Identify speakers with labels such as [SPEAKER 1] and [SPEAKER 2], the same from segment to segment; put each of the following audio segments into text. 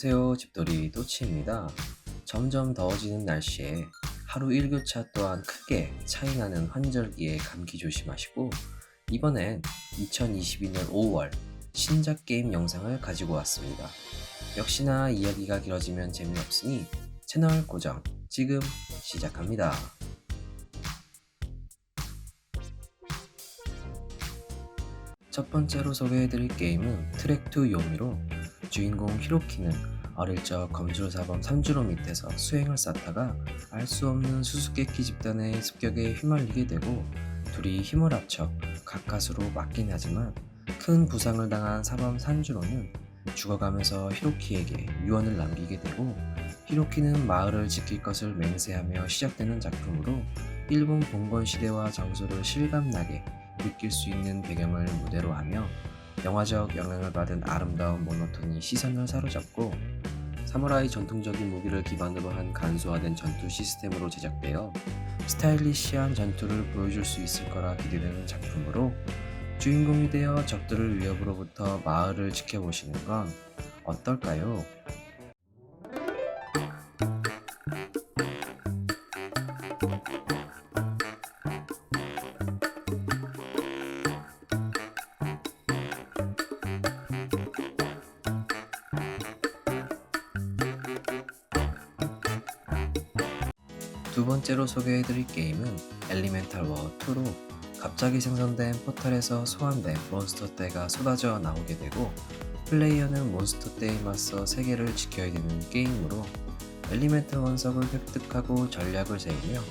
[SPEAKER 1] 안녕하세요. 집돌이 또치입니다. 점점 더워지는 날씨에 하루 일교차 또한 크게 차이나는 환절기에 감기 조심하시고 이번엔 2022년 5월 신작 게임 영상을 가지고 왔습니다. 역시나 이야기가 길어지면 재미없으니 채널 고정 지금 시작합니다. 첫 번째로 소개해드릴 게임은 트랙2 요미로 주인공 히로키는 어릴 적 검술사범 산주로 밑에서 수행을 쌓다가 알 수 없는 수수께끼 집단의 습격에 휘말리게 되고 둘이 힘을 합쳐 가까스로 맞긴 하지만 큰 부상을 당한 사범 산주로는 죽어가면서 히로키에게 유언을 남기게 되고 히로키는 마을을 지킬 것을 맹세하며 시작되는 작품으로 일본 봉건 시대와 장소를 실감나게 느낄 수 있는 배경을 무대로 하며 영화적 영향을 받은 아름다운 모노톤이 시선을 사로잡고 사무라이 전통적인 무기를 기반으로 한 간소화된 전투 시스템으로 제작되어 스타일리시한 전투를 보여줄 수 있을 거라 기대되는 작품으로 주인공이 되어 적들을 위협으로부터 마을을 지켜보시는 건 어떨까요? 두 번째로 소개해드릴 게임은 엘리멘탈 워 2로 갑자기 생성된 포탈에서 소환된 몬스터 떼가 쏟아져 나오게 되고 플레이어는 몬스터 떼에 맞서 세계를 지켜야 되는 게임으로 엘리멘탈 원석을 획득하고 전략을 세우며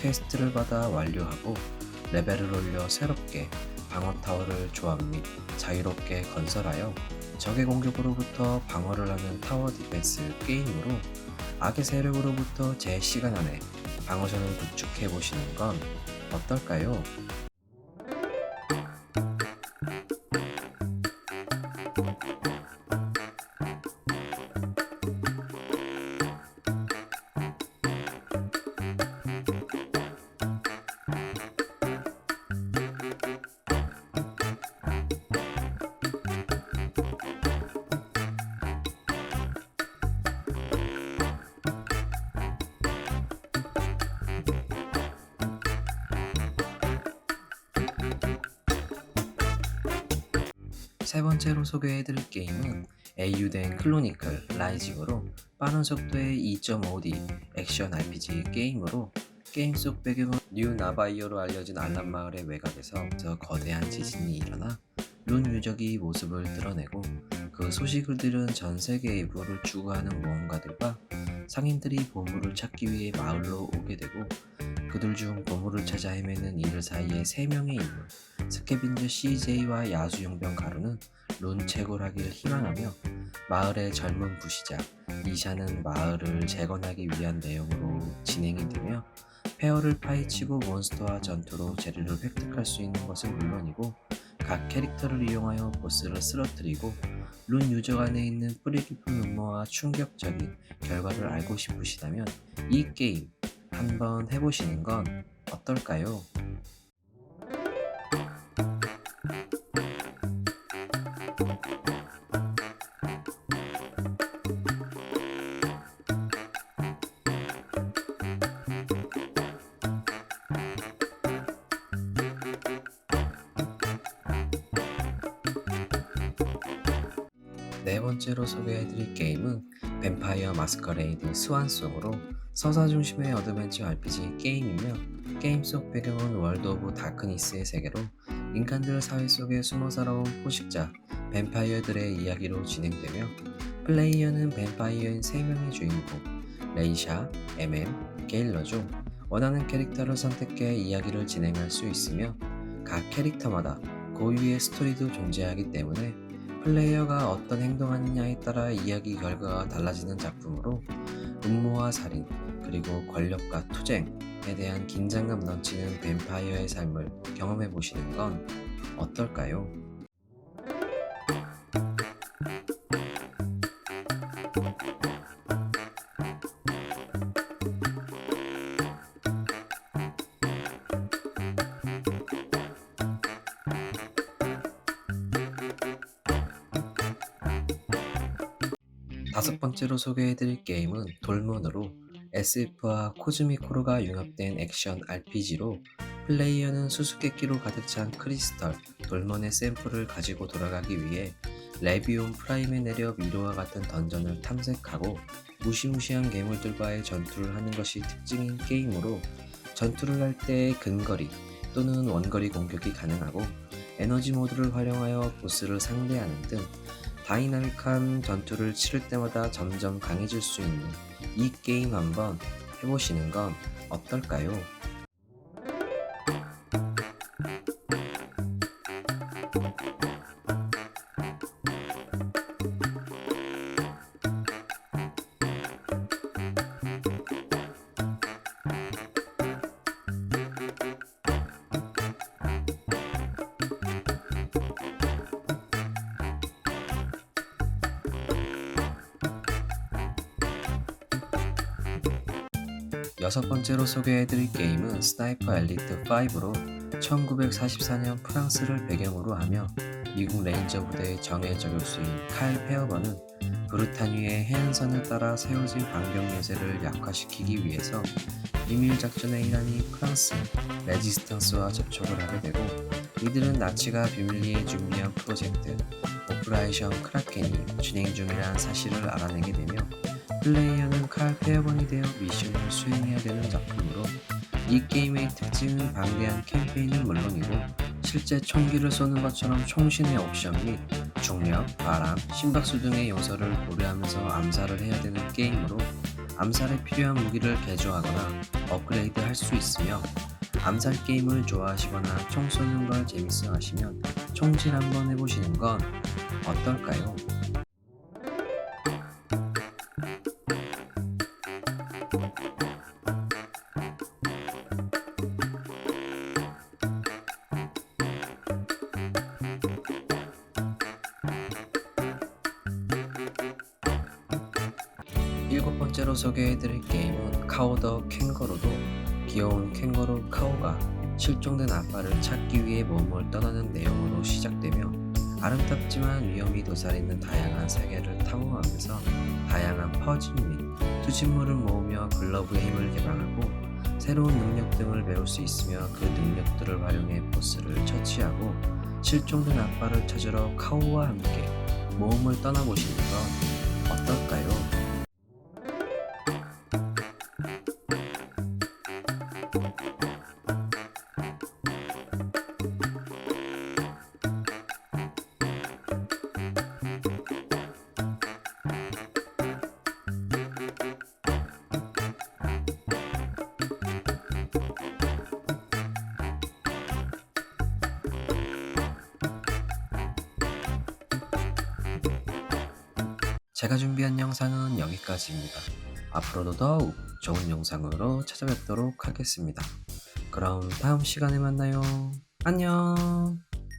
[SPEAKER 1] 퀘스트를 받아 완료하고 레벨을 올려 새롭게 방어 타워를 조합 및 자유롭게 건설하여 적의 공격으로부터 방어를 하는 타워 디펜스 게임으로 악의 세력으로부터 제 시간 안에 방어전을 구축해 보시는 건 어떨까요? 세 번째로 소개해드릴 게임은 AU된 클로니클 라이징으로 빠른 속도의 2.5D 액션 RPG 게임으로 게임 속 배경은 뉴 나바이어로 알려진 알람 마을의 외곽에서 거대한 지진이 일어나 룬 유적이 모습을 드러내고 그 소식을 들은 전 세계의 부를 추구하는 모험가들과 상인들이 보물을 찾기 위해 마을로 오게 되고 그들 중 보물을 찾아 헤매는 이들 사이의 세 명의 인물 스케빈저 CJ와 야수용병 가루는 룬 채굴하기를 희망하며 마을의 젊은 부시자 이샤는 마을을 재건하기 위한 내용으로 진행이 되며 페어를 파헤치고 몬스터와 전투로 재료를 획득할 수 있는 것은 물론이고 각 캐릭터를 이용하여 보스를 쓰러뜨리고 룬 유적 안에 있는 뿌리 깊은 음모와 충격적인 결과를 알고 싶으시다면 이 게임 한번 해보시는 건 어떨까요? 번째로 소개해드릴 게임은 뱀파이어 마스커레이드 스완송으로 서사 중심의 어드벤처 RPG 게임이며 게임 속 배경은 월드 오브 다크니스의 세계로 인간들 사회 속에 숨어 살아온 포식자 뱀파이어들의 이야기로 진행되며 플레이어는 뱀파이어인 3명의 주인공 레이샤, MM, 게일러 중 원하는 캐릭터를 선택해 이야기를 진행할 수 있으며 각 캐릭터마다 고유의 스토리도 존재하기 때문에 플레이어가 어떤 행동하느냐에 따라 이야기 결과가 달라지는 작품으로 음모와 살인 그리고 권력과 투쟁에 대한 긴장감 넘치는 뱀파이어의 삶을 경험해 보시는 건 어떨까요? 다섯 번째로 소개해드릴 게임은 돌문으로 SF와 코즈미코로가 융합된 액션 RPG로 플레이어는 수수께끼로 가득 찬 크리스털 돌먼의 샘플을 가지고 돌아가기 위해 레비온 프라임에 내려 미로와 같은 던전을 탐색하고 무시무시한 괴물들과의 전투를 하는 것이 특징인 게임으로 전투를 할때 근거리 또는 원거리 공격이 가능하고 에너지 모드를 활용하여 보스를 상대하는 등 다이나믹한 전투를 치를 때마다 점점 강해질 수 있는 이 게임 한번 해보시는 건 어떨까요? 여섯 번째로 소개해드릴 게임은 스나이퍼 엘리트 5로 1944년 프랑스를 배경으로 하며 미국 레인저 부대의 정예 저격수인 칼 페어번은 브루타뉴의 해안선을 따라 세워진 방병 요새를 약화시키기 위해서 비밀 작전의 일환이 프랑스 레지스탕스와 접촉을 하게 되고 이들은 나치가 비밀리에 준비한 프로젝트 오프라이션 크라켄이 진행 중이라는 사실을 알아내게 되며 플레이어는 칼 페어번이 되어 미션을 수행해야 되는 작품으로 이 게임의 특징은 방대한 캠페인은 물론이고 실제 총기를 쏘는 것처럼 총신의 옵션 및 중력, 바람, 심박수 등의 요소를 고려하면서 암살을 해야 되는 게임으로 암살에 필요한 무기를 개조하거나 업그레이드 할 수 있으며 암살 게임을 좋아하시거나 총 쏘는 걸 재밌어 하시면 총질 한번 해보시는 건 어떨까요? 번째로 소개해드릴 게임은 카오 더 캥거루도 귀여운 캥거루 카오가 실종된 아빠를 찾기 위해 몸을 떠나는 내용으로 시작되며 아름답지만 위험이 도사리는 다양한 세계를 탐험하면서 다양한 퍼즐 및 투집물을 모으며 글러브의 힘을 개발하고 새로운 능력 등을 배울 수 있으며 그 능력들을 활용해 보스를 처치하고 실종된 아빠를 찾으러 카오와 함께 모험을 떠나보시는 건 어떨까요? 제가 준비한 영상은 여기까지입니다. 앞으로도 더욱 좋은 영상으로 찾아뵙도록 하겠습니다. 그럼 다음 시간에 만나요. 안녕!